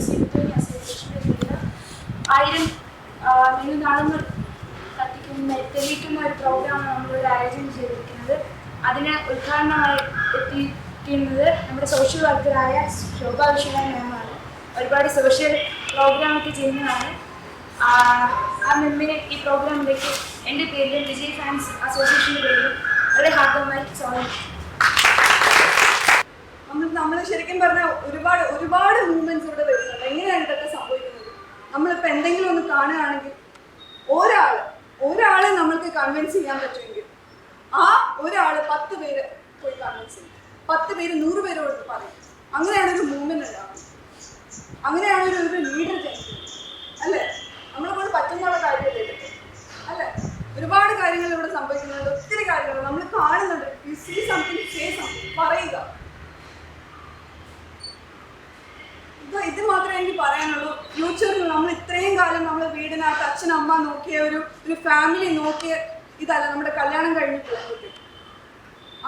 അസോസിയേഷന്റെ കീഴിൽ ആയിരം കത്തിക്കുന്ന. തെളിയിക്കുന്ന ഒരു പ്രോഗ്രാമാണ് നമ്മളിവിടെ ആയോജനം ചെയ്തിരിക്കുന്നത്. അതിന് ഉദ്ഘാടനമായി എത്തിയിരിക്കുന്നത് നമ്മുടെ സോഷ്യൽ വർക്കറായ ശോഭ വിശ്വനാഥ് മാമാണ് ഒരുപാട് സോഷ്യൽ പ്രോഗ്രാമൊക്കെ ചെയ്യുന്നതാണ്. ആ മെമ്മിനെ ഈ പ്രോഗ്രാമിലേക്ക് എന്റെ പേരിലും വിജയ് ഫാൻസ് അസോസിയേഷന്റെ പേരിലും വളരെ ഹാർദമായി സ്വാഗതം. നമ്മൾ ശരിക്കും പറഞ്ഞാൽ ഒരുപാട് ഒരുപാട് മൂവ്മെന്റ്സ് ഇവിടെ എങ്ങനെയാണ് ഇതൊക്കെ സംഭവിക്കുന്നത്. നമ്മളിപ്പോൾ എന്തെങ്കിലും ഒന്ന് കാണുകയാണെങ്കിൽ ഒരാൾ ഒരാളെ നമ്മൾക്ക് കൺവിൻസ് ചെയ്യാൻ പറ്റുമെങ്കിൽ ആ ഒരാൾ പത്ത് പേര് പോയി കൺവിൻസ് ചെയ്യും. പത്ത് പേര് നൂറ് പേരോട് പറയും. അങ്ങനെയാണ് ഒരു മൂവ്മെന്റ് ഉണ്ടാവുന്നത്. അങ്ങനെയാണ് ഒരു ലീഡർ ജനിക്കുന്നത്. പറയാനുള്ളൂ. ഫ്യൂച്ചറിൽ നമ്മൾ ഇത്രയും കാലം നമ്മൾ വീടിനകത്ത് അച്ഛൻ അമ്മ നോക്കിയ ഒരു ഒരു ഫാമിലി നോക്കിയ ഇതല്ല നമ്മുടെ കല്യാണം കഴിഞ്ഞിട്ടുള്ള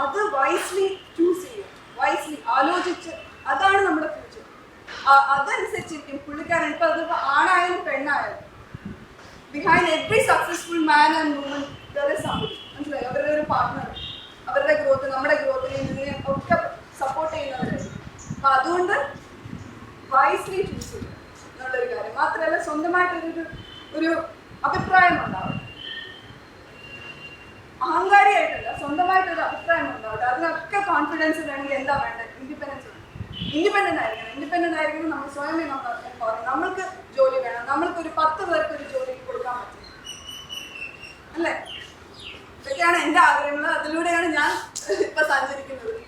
അത് വൈസ്ലി ചൂസ് ചെയ്യും വൈസ്ലി ആലോചിച്ച് അതാണ് നമ്മുടെ ഫ്യൂച്ചർ അതനുസരിച്ചിരിക്കും പുള്ളിക്കാരൻ. ഇപ്പൊ അത് ആണായാലും പെണ്ണായാലും. Behind every successful man and woman മനസ്സിലായി? അവരുടെ ഒരു പാർട്ട്ണർ അവരുടെ ഗ്രോത്ത് നമ്മുടെ ഗ്രോത്തിനെയും ഇതിനെയും ഒക്കെ സപ്പോർട്ട് ചെയ്യുന്നവരായിരിക്കും അപ്പൊ അതുകൊണ്ട് വൈസ്ലി ചൂസ് ചെയ്യുക എന്നുള്ളൊരു കാര്യം മാത്രമല്ല സ്വന്തമായിട്ടൊരു ഒരു അഭിപ്രായം ഉണ്ടാവും. അഹങ്കാരിയായിട്ടല്ല സ്വന്തമായിട്ട് ഒരു അഭിപ്രായം ഉണ്ടാവട്ടെ. അതിനൊക്കെ കോൺഫിഡൻസ് വേണമെങ്കിൽ എന്താ വേണ്ടത്? ഇൻഡിപെൻഡൻസ് ഇൻഡിപെൻഡന്റ് ആയിരിക്കണം. ഇൻഡിപെൻഡന്റ് ആയിരിക്കണം നമ്മൾ സ്വയമേ നമ്മൾ പറയും നമ്മൾക്ക് ജോലി വേണം. നമ്മൾക്ക് ഒരു പത്ത് പേർക്ക് ഒരു ജോലി കൊടുക്കാൻ പറ്റും. അല്ലേ? ഇതൊക്കെയാണ് എന്റെ ആഗ്രഹങ്ങൾ. അതിലൂടെയാണ് ഞാൻ ഇപ്പൊ സഞ്ചരിക്കുന്നത്.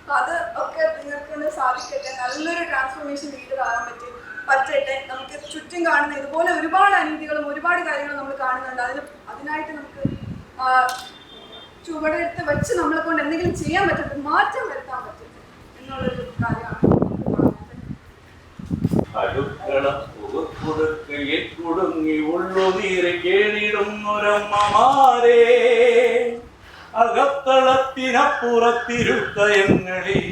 അപ്പൊ അത് ഒക്കെ നിങ്ങൾക്ക് സാധിക്കട്ടെ. നല്ലൊരു ട്രാൻസ്ഫോർമേഷൻ ലീഡർ ആകാൻ പറ്റി പറ്റട്ടെ. നമുക്ക് ചുറ്റും കാണുന്ന ഇതുപോലെ ഒരുപാട് അനീതികളും ഒരുപാട് കാര്യങ്ങളും നമ്മൾ കാണുന്നുണ്ട്. അതിന് അതിനായിട്ട് നമുക്ക് ചുവടെടുത്ത് വെച്ച് നമ്മളെ കൊണ്ട് എന്തെങ്കിലും ചെയ്യാൻ പറ്റട്ടെ മാറ്റം വരുത്താൻ പറ്റട്ടെ എന്നുള്ളൊരു കാര്യമാണ് അടുക്കള അകത്തളത്തിനപ്പുറത്തിരുത്തയങ്ങളിൽ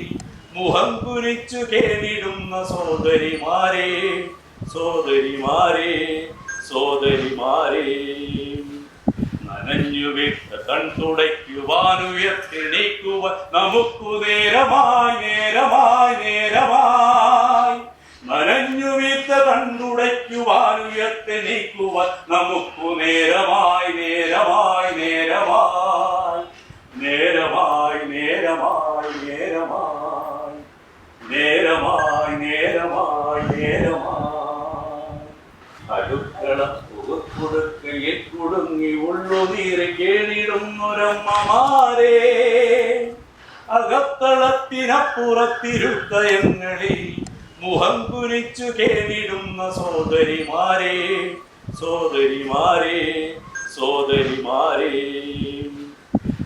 മുഖം കുരിച്ചു കേടിടുന്ന സോദരിമാരെ സോദരിമാരെ സോദരിമാരെ നനഞ്ഞു വിട്ട കൺതുടയ്ക്കുവാനുയർത്തിണീക്കുവാൻ നമുക്കു നേരമായി നേരമായി കുടുങ്ങി ഉള്ളുനീര് കേടിടുന്നൊരമ്മമാരെ അകത്തളത്തിനപ്പുറത്തിരുത്തയങ്ങളിൽ മുഖം കുനിച്ചു കേടിടുന്ന സോദരിമാരെ സോദരിമാരെ സോദരിമാരെ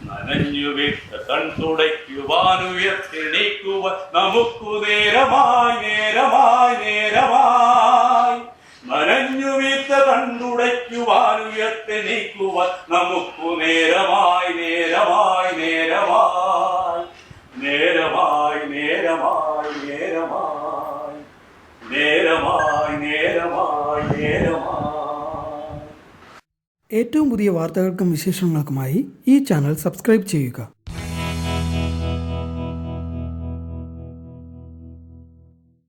നനഞ്ഞുവിട്ട കൺതുടയ്ക്കുവാനുയർത്തിണീക്കുവാൻ നമുക്കു നേരമായി നേരമായി നേരമായി. കണ്ടുടയ്ക്കുവാനുയർത്തിണീക്കുവാൻ നമുക്കു നേരമായി നേരമായി നേരമായി. നേരമായി നേരമായി നേരമായി. നേരമായി നേരമായി നേരമായി. ഏറ്റവും പുതിയ വാർത്തകൾക്കും വിശേഷങ്ങൾക്കുമായി ഈ ചാനൽ സബ്സ്ക്രൈബ് ചെയ്യുക.